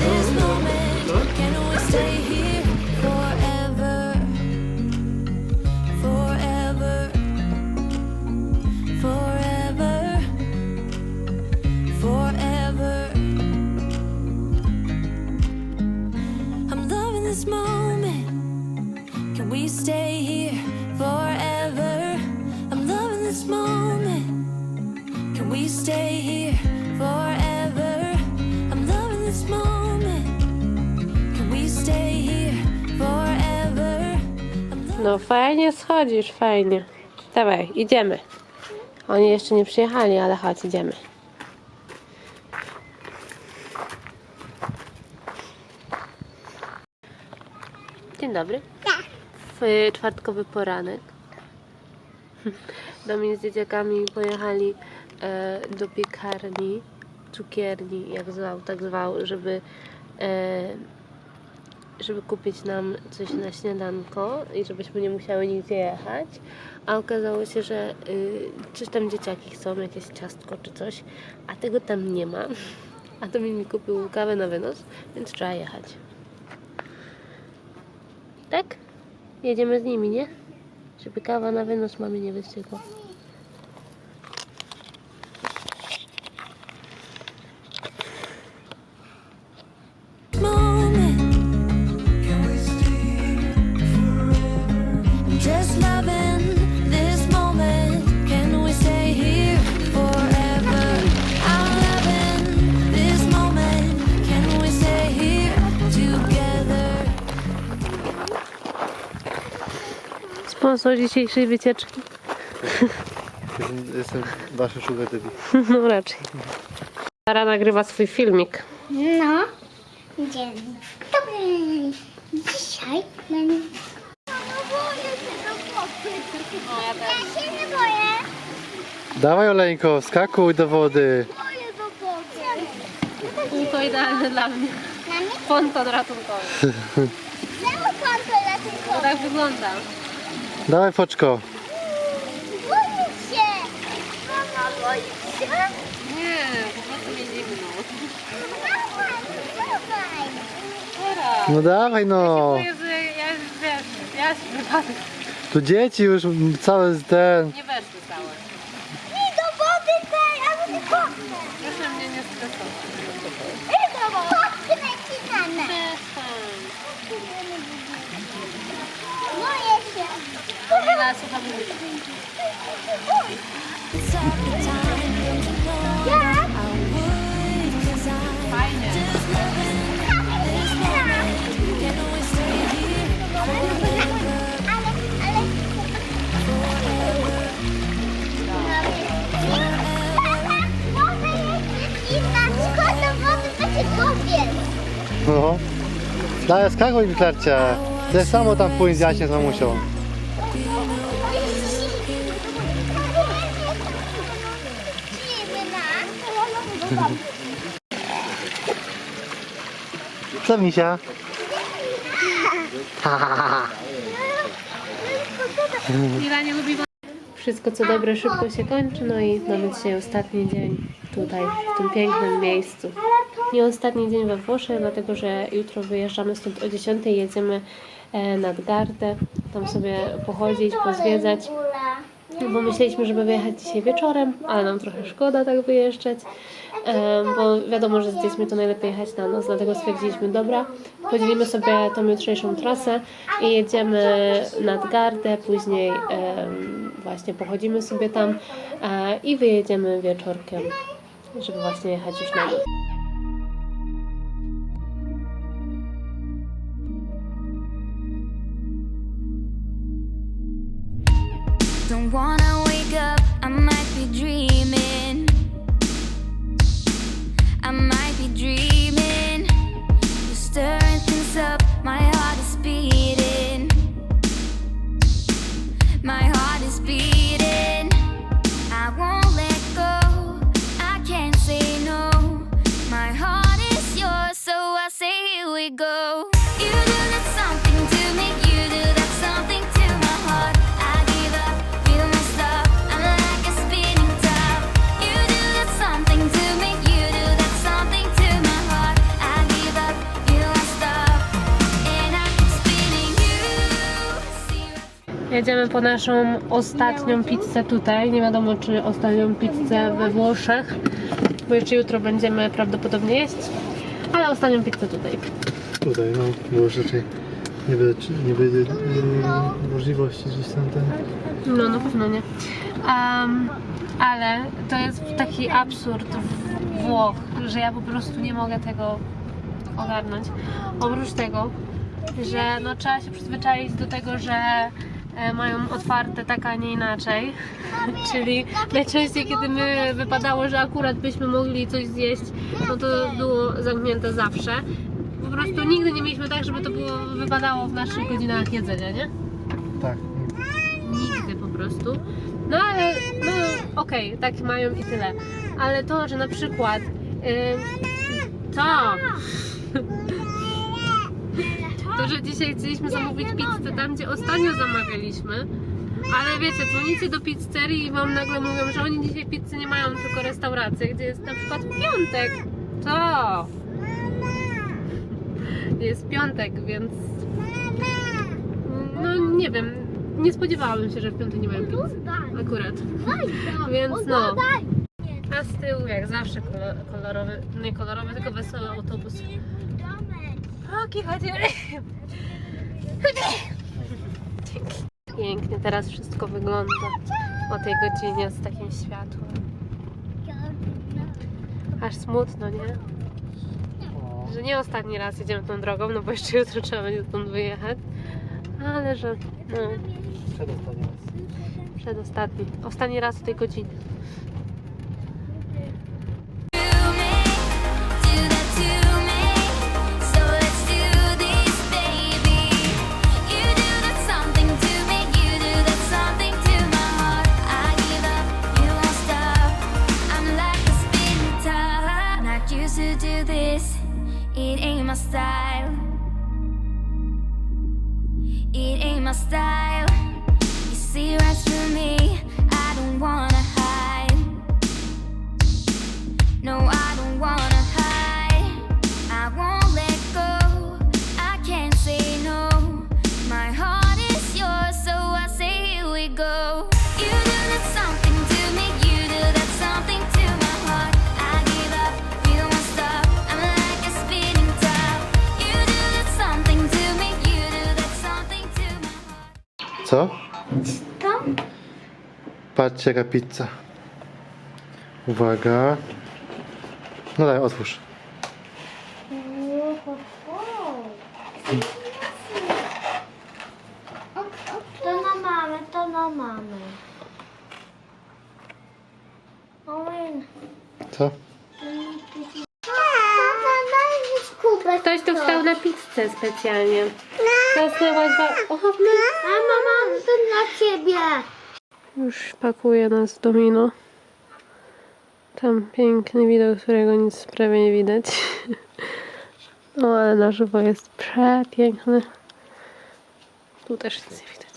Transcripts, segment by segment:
this moment. Can we stay here No fajnie schodzisz, fajnie. Dawaj, idziemy. Oni jeszcze nie przyjechali, ale chodź, idziemy. Dzień dobry. W czwartkowy poranek. Domin z dzieciakami pojechali e, do piekarni, cukierni, jak zwał, tak zwał, żeby e, żeby kupić nam coś na śniadanko i żebyśmy nie musiały nigdzie jechać. A okazało się, że y, tam dzieciaki chcą jakieś ciastko czy coś, a tego tam nie ma. A to mi kupił kawę na wynos, więc trzeba jechać. Tak? Jedziemy z nimi, nie? Żeby kawa na wynos mamy nie wystygła. Sponsor dzisiejszej wycieczki. Jestem waszy sugar daddy. No raczej. Sara nagrywa swój filmik. No, dzień dobry. Dzisiaj będę... No. Ja się nie boję. Dawaj Oleńko, skakuj do wody. Boję do wody. To idealne dla mnie. Ponton ratunkowy. czemu pan to No latyko? tak wygląda. Dawaj foczko. Boję się. Mama boi się. Nie, po prostu mnie zimno. Dawaj, dawaj. Teraz. No dawaj no. Ja, ja, wiesz, ja się wypadek. Tu dzieci już całe ten. Nie weszły całe. I do wody tej, albo nie kopnę. Proszę mnie nie stresować. I do wody. Kopnę ci nanę. Przestań. Boję się. Kamila, słucham muzyki. Stop the time, don't you know Jak? I would? 'Cause I'm Fajnie. just loving this moment. Can we stay here forever? Ale, ale... Forever. Woda jest zimna, skąd do to się kąpiel. No. Skakuj mi Klarcia. I Ty samo tam pójdź z Jasiem z mamusią. Co misia? Wszystko co dobre szybko się kończy, no i mamy dzisiaj ostatni dzień tutaj, w tym pięknym miejscu. Nie ostatni dzień we Włoszech, dlatego że jutro wyjeżdżamy stąd o 10, jedziemy e, nad Gardę, tam sobie pochodzić, pozwiedzać. No bo myśleliśmy, żeby wyjechać dzisiaj wieczorem, ale nam trochę szkoda tak wyjeżdżać, bo wiadomo, że z dziećmi to najlepiej jechać na noc, dlatego stwierdziliśmy, dobra, podzielimy sobie tą jutrzejszą trasę i jedziemy nad Gardę, później właśnie pochodzimy sobie tam e, i wyjedziemy wieczorkiem, żeby właśnie jechać już na noc. Jedziemy po naszą ostatnią pizzę tutaj. Nie wiadomo, czy ostatnią pizzę we Włoszech, bo jeszcze jutro będziemy prawdopodobnie jeść, ale ostatnią pizzę tutaj. Tutaj, no, już raczej nie będzie, nie będzie yy, możliwości gdzieś tam ten... No, na pewno nie. Em, ale to jest taki absurd w Włoch, że ja po prostu nie mogę tego ogarnąć. Oprócz tego, że no, trzeba się przyzwyczaić do tego, że mają otwarte tak, a nie inaczej. Czyli najczęściej, kiedy my wypadało, że akurat byśmy mogli coś zjeść, no to było zamknięte zawsze. Po prostu nigdy nie mieliśmy tak, żeby to było wypadało w naszych godzinach jedzenia, nie? Tak. Nigdy po prostu. No ale, no okej, tak mają i tyle. Ale to, że na przykład ym, to, to, że dzisiaj chcieliśmy zamówić pizzę tam, gdzie ostatnio zamawialiśmy, ale wiecie, dzwonicie do pizzerii i wam nagle mówią, że oni dzisiaj pizzy nie mają, tylko restaurację, gdzie jest na przykład piątek. To! Jest piątek, więc no nie wiem, nie spodziewałabym się, że w piątek nie mają pizzy. Akurat. Więc no. A z tyłu jak zawsze kolo- kolorowy, nie kolorowy, tylko wesoły autobus. Oki, chodzi. Pięknie teraz wszystko wygląda o tej godzinie z takim światłem. Aż smutno, nie? Że nie ostatni raz jedziemy tą drogą, no bo jeszcze jutro trzeba będzie stąd wyjechać. Ale że no, Przedostatni raz. przedostatni. Ostatni raz o tej godzinie. My style. Co? Patrzcie jaka pizza. Uwaga. No daj, otwórz. To na mamę, to na. Owen. Co? Ktoś tu wstał na pizzę specjalnie. Na Zasnęłaś ba... O, A mama, to dla ciebie. Już pakuje nas domino. Tam piękny widok, którego nic prawie nie widać. No ale na żywo jest przepiękny. Tu też nic nie widać.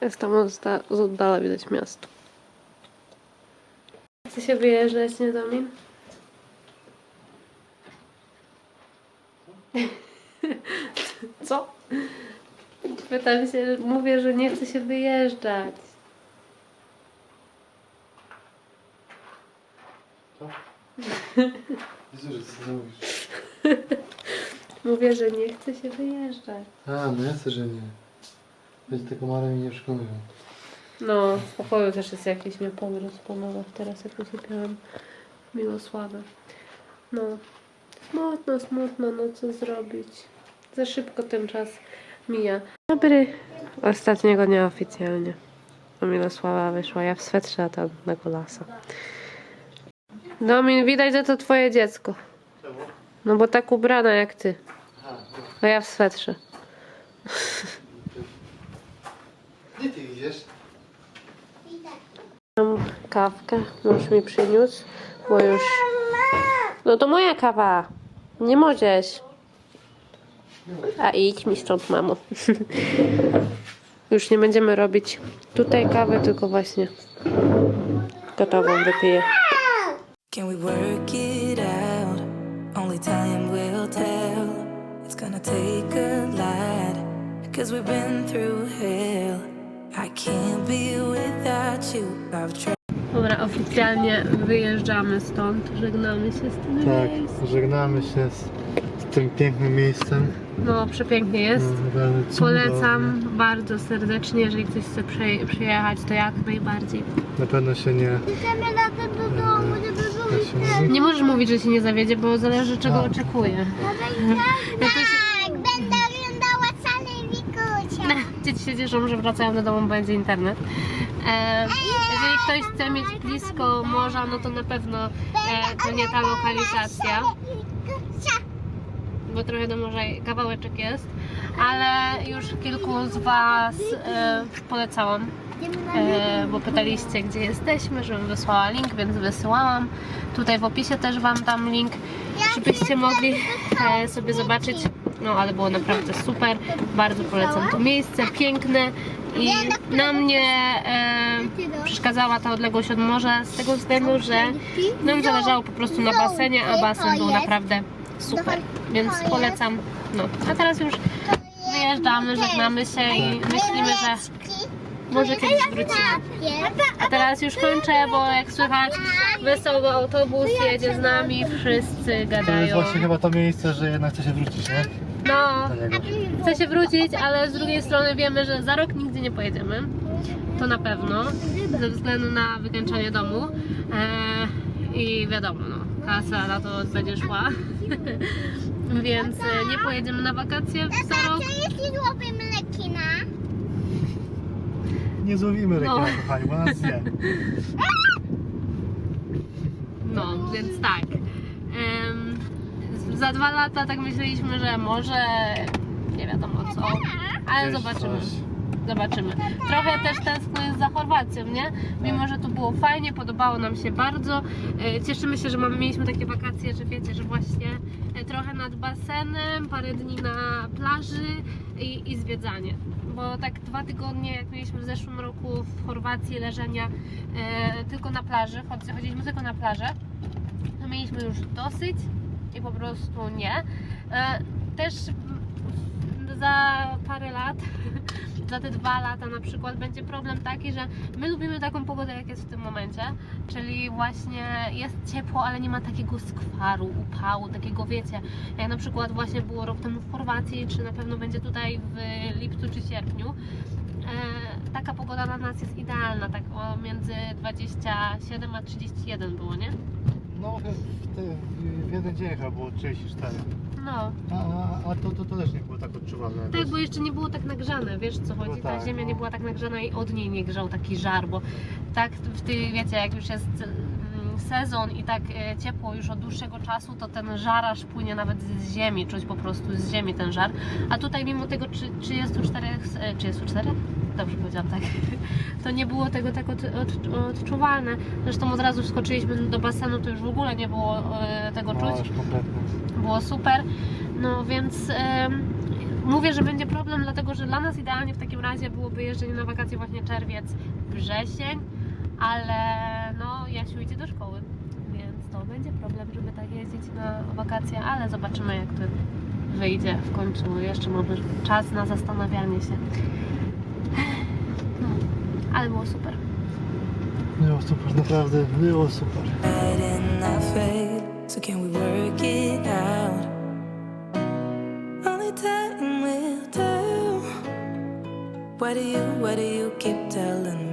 Jest tam z oddala widać miasto. Chce się wyjeżdżać, nie Domin? Co? Pytam się, mówię, że nie chce się wyjeżdżać. Widzę, że co mówisz. Mówię, że nie chce się wyjeżdżać. A, no jasne, że nie. Będzie te komary mi nie przekonują. No, w pokoju też jest jakiś mnie powrót po nowach, teraz jak usypiałam Milosławę. No, smutno, smutno, no co zrobić. Za szybko ten czas mija. Dobry. Ostatniego dnia oficjalnie. A Milosława wyszła, ja w swetrze, a tam na golasa. Domin, widać, że to twoje dziecko. Czemu? No bo tak ubrana jak ty. A ja w swetrze. gdzie ty idziesz? Mam kawkę, mąż mi przyniósł, bo już... No to moja kawa, nie możesz. A idź mi stąd, mamo. już nie będziemy robić tutaj kawy, tylko właśnie gotową wypiję. Can we work it out? Only time will tell. It's gonna take a lot. Cause we've been through hell. I can't be without you. I've tried. Dobra, oficjalnie wyjeżdżamy stąd, żegnamy się z tym Tak, miejscem. żegnamy się z, z tym pięknym miejscem. No, przepięknie jest. No. Polecam bardzo serdecznie, jeżeli ktoś chce przyje- przyjechać, to jak najbardziej. Na pewno się nie... Idziemy na to do domu, żeby Ja był się. Nie możesz mówić, że się nie zawiedzie, bo zależy czego A. oczekuje. Jakoś Tak, będę oglądała Sally Wikusia. dzieci się cieszą, że wracają do domu, bo będzie internet. E, jeżeli ktoś chce mieć blisko morza, no to na pewno e, to nie ta lokalizacja, bo trochę do morza kawałeczek jest, ale już kilku z Was e, polecałam e, bo pytaliście, gdzie jesteśmy, żebym wysłała link, więc wysyłałam. Tutaj w opisie też Wam dam link, żebyście mogli e, sobie zobaczyć. No, ale było naprawdę super. Bardzo polecam to miejsce, piękne i na mnie e, przeszkadzała ta odległość od morza z tego względu, że nam zależało po prostu na basenie, a basen był naprawdę super, więc polecam. No, a teraz już wyjeżdżamy, żegnamy się i myślimy, że może kiedyś wrócimy. A teraz już kończę, bo jak słychać wesoły autobus jedzie z nami, wszyscy To jest gadają. właśnie chyba to miejsce, że jednak chce się wrócić, nie? No, niego. chcę się wrócić, ale z drugiej strony wiemy, że za rok nigdzie nie pojedziemy. To na pewno, ze względu na wykańczanie domu. E, I wiadomo, no, kasa na to będzie szła. Więc e, nie pojedziemy na wakacje za rok. Jeśli złapimy lekina? Nie złowimy rekina, No. kochani, bo nas zje. No, więc tak. Em, za dwa lata tak myśleliśmy, że może nie wiadomo co, ale Gdzieś zobaczymy. coś. Zobaczymy. Trochę też tęsknię za Chorwacją, nie? Mimo, że tu było fajnie, podobało nam się bardzo. E, Cieszymy się, że mamy, mieliśmy takie wakacje, że wiecie, że właśnie e, trochę nad basenem, parę dni na plaży i, i zwiedzanie. Bo tak dwa tygodnie, jak mieliśmy w zeszłym roku w Chorwacji leżenia e, tylko na plaży, chodzi- chodziliśmy tylko na plażę, to mieliśmy już dosyć i po prostu nie. E, Też za parę lat, za te dwa lata na przykład będzie problem taki, że my lubimy taką pogodę jak jest w tym momencie, czyli właśnie jest ciepło, ale nie ma takiego skwaru, upału, takiego wiecie, jak na przykład właśnie było rok temu w Chorwacji, czy na pewno będzie tutaj w lipcu czy sierpniu. E, taka pogoda dla nas jest idealna, tak o między 27 a 31 było, nie? No, w, te, w jeden dzień chyba było 34. No, A, a, a to, to, to też nie było tak odczuwalne. tak, bo jeszcze nie było tak nagrzane, wiesz co chodzi? No Ta tak, ziemia nie no. była tak nagrzana i od niej nie grzał taki żar, bo tak w tej, wiecie, jak już jest mm, sezon i tak e, ciepło już od dłuższego czasu, to ten żaraż płynie nawet z ziemi, czuć po prostu z ziemi ten żar. A tutaj mimo tego trzy- 34, e, 34? Dobrze powiedziałam, tak. To nie było tego tak od, od, odczuwalne. Zresztą od razu wskoczyliśmy do basenu, to już w ogóle nie było e, tego No, czuć kompletnie. Było super. No więc mówię, że będzie problem, dlatego że dla nas idealnie w takim razie byłoby jeżdżenie na wakacje właśnie czerwiec, wrzesień, ale no Jasiu idzie do szkoły, więc to będzie problem, żeby tak jeździć na wakacje, ale zobaczymy jak to wyjdzie w końcu. Jeszcze mamy czas na zastanawianie się. No, ale było super. Było super, naprawdę było super. So can we work it out? Only time will tell. Why do you, why do you keep telling